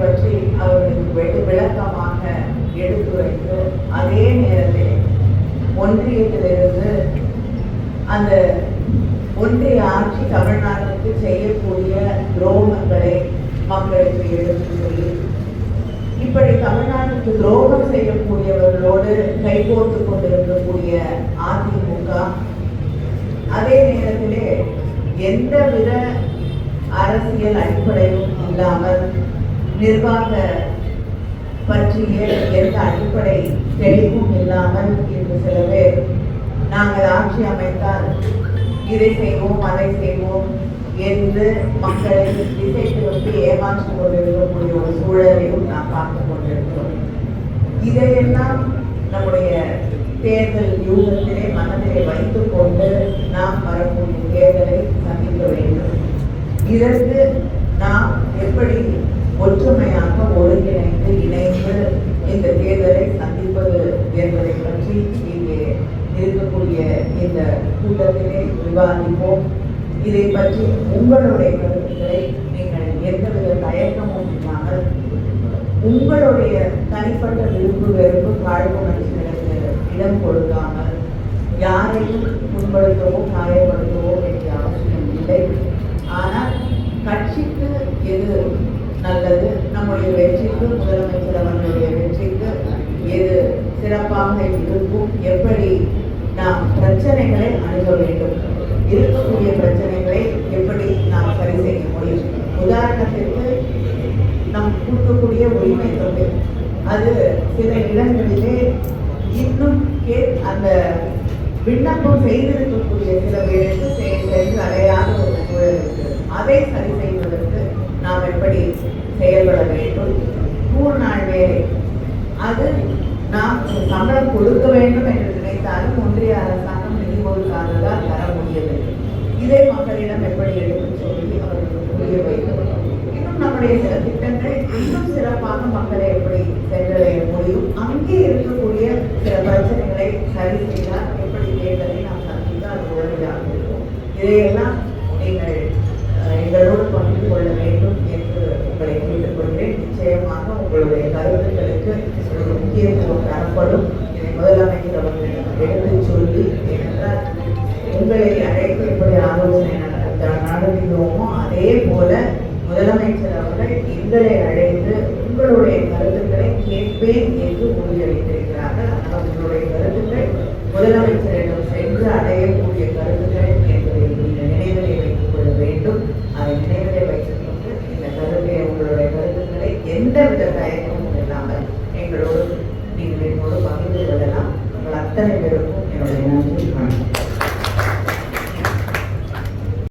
பற்றி அவர்களுக்கு வெகு விளக்கமாக எடுத்துரைத்து அதே நேரத்தில் ஒன்றியத்திலிருந்து அந்த ஒன்றிய ஆட்சி தமிழ்நாட்டுக்கு செய்யக்கூடிய துரோகங்களை மக்களுக்கு எடுத்து சொல்லி இப்படி தமிழ்நாட்டுக்கு துரோகம் செய்யக்கூடியவர்களோடு கைகோர்த்து கொண்டிருக்கக்கூடிய அதிமுக அதே நேரத்திலே எந்தவித அரசியல் அடிப்படையும் இல்லாமல் நிர்வாக பற்றிய எந்த அடிப்படை தெளிவும் இல்லாமல் இன்று சில பேர் நாங்கள் ஆட்சி அமைத்தால் இதை செய்வோம் அதை செய்வோம் என்று மக்களை திசை திருப்பி ஏமாற்றிக் கொண்டிருக்கக்கூடிய ஒரு சூழலையும் நாம் பார்த்து கொண்டிருக்கிறோம். இதையெல்லாம் நம்முடைய தேர்தல் யூகத்திலே மனதிலே வைத்துக் கொண்டு நாம் வரக்கூடிய தேர்தலை சந்திக்க வேண்டும். இதற்கு நாம் எப்படி ஒற்றுமையாக ஒருங்கிணைந்து இணைந்து இந்த தேர்தலை சந்திப்பது என்பதை பற்றி இங்கே இருக்கக்கூடிய இந்த கூட்டத்திலே விவாதிப்போம். இதை பற்றி உங்களுடைய கருத்துக்களை நீங்கள் எந்தவித தயக்கமும் இல்லாமல் உங்களுடைய தனிப்பட்ட விருப்பு வெறுப்பு காழ்ப்புணர்ச்சிகளுக்கு இடம் கொடுக்காமல் யாரையும் புண்படுத்தவோ காயப்படுத்தவோ வேண்டிய அவசியம் இல்லை. ஆனால் கட்சி நல்லது. நம்முடைய வெற்றிக்கு முதலமைச்சர் அவர்களுடைய வெற்றிக்கு எது சிறப்பாக இருக்கும்? எப்படி நாம் பிரச்சனைகளை அணுக வேண்டும்? இருக்கக்கூடிய பிரச்சனைகளை எப்படி நாம் சரி செய்ய முடியும்? உதாரணத்திற்கு நம் கொடுக்கக்கூடிய உரிமை தொகை. அது சில இடங்களிலே இன்னும் கே அந்த விண்ணப்பம் செய்திருக்கக்கூடிய சில பேருக்கு செ- சென்று அடையாத ஒரு சூழல் இருக்கிறது அதை சரி செய்வதற்கு நாம் செயல்பட வேண்டும். நூறு நாள் வேலை. அது நாம் சம்பளம் கொடுக்க வேண்டும் என்று நினைத்தாலும் ஒன்றிய அரசாங்கம் நிதி தர முடியவில்லை. இதை மக்களிடம் எப்படி எடுத்துச் சொல்லி அவர்களுக்கு புரிய வைத்தோம்? இன்னும் நம்முடைய சில திட்டங்கள் இன்னும் சிறப்பாக மக்களை எப்படி சென்றடைய முடியும்? அங்கே இருக்கக்கூடிய சில பிரச்சனைகளை சரி செய்தால் எப்படி கேட்டதை நாம் சந்தித்தால் உதவியாக இருக்கும் இதையெல்லாம் நீங்கள் அஹ், எங்களோடு பகிர்ந்து கொள்ள வேண்டும் என்று உங்களை கேட்டுக்கொள்கிறேன் நிச்சயமாக உங்களுடைய கருத்துக்களுக்கு ஒரு முக்கியத்துவம் தரப்படும் இதை முதலமைச்சர் அவர்களிடம் எடுத்துச் சொல்லி ஏனென்றால் உங்களை அழைத்து எப்படி ஆலோசனை நட- நடத்துகிறோமோ அதே போல முதலமைச்சர் அவர்கள் எங்களை அழைத்து உங்களுடைய கருத்துக்களை கேட்பேன் என்று உறுதியளித்திருக்கிறார்கள். அவர்களுடைய கருத்துக்கள் முதலமைச்சரிடம் சென்று அடையக்கூடிய கருத்துக்கள் என்பதை நீங்கள் நினைவிலே வைத்துக் கொள்ள வேண்டும். அதை நினைவிலே வைத்துக் கொண்டு இந்த கருத்தை உங்களுடைய கருத்துக்களை எந்தவித தயக்கமும் இல்லாமல் எங்களோடு நீங்கள் என்னோடு பகிர்ந்து கொள்ளலாம். உங்கள் அத்தனை பேருக்கும்